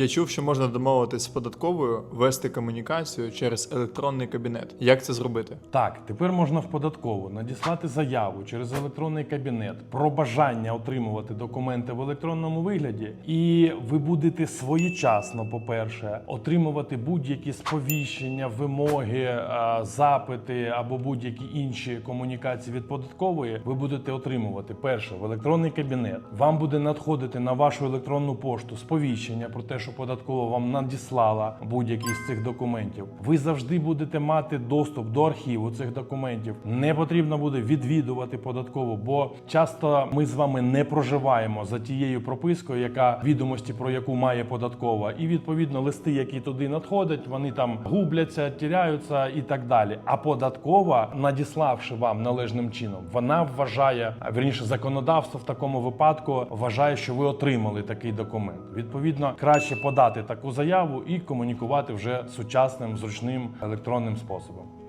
Я чув, що можна домовитись з податковою, вести комунікацію через електронний кабінет. Як це зробити? Так, тепер можна в податкову надіслати заяву через електронний кабінет про бажання отримувати документи в електронному вигляді, і ви будете своєчасно, по-перше, отримувати будь-які сповіщення, вимоги, е, запити або будь-які інші комунікації від податкової. Ви будете отримувати перше в електронний кабінет. Вам буде надходити на вашу електронну пошту сповіщення про те, що податкова вам надіслала будь-який з цих документів. Ви завжди будете мати доступ до архіву цих документів. Не потрібно буде відвідувати податкову, бо часто ми з вами не проживаємо за тією пропискою, яка відомості про яку має податкова, і відповідно листи, які туди надходять, вони там губляться, тіряються і так далі. А податкова, надіславши вам належним чином, вона вважає а, вірніше законодавство в такому випадку вважає, що ви отримали такий документ. Відповідно, краще подати таку заяву і комунікувати вже сучасним зручним електронним способом.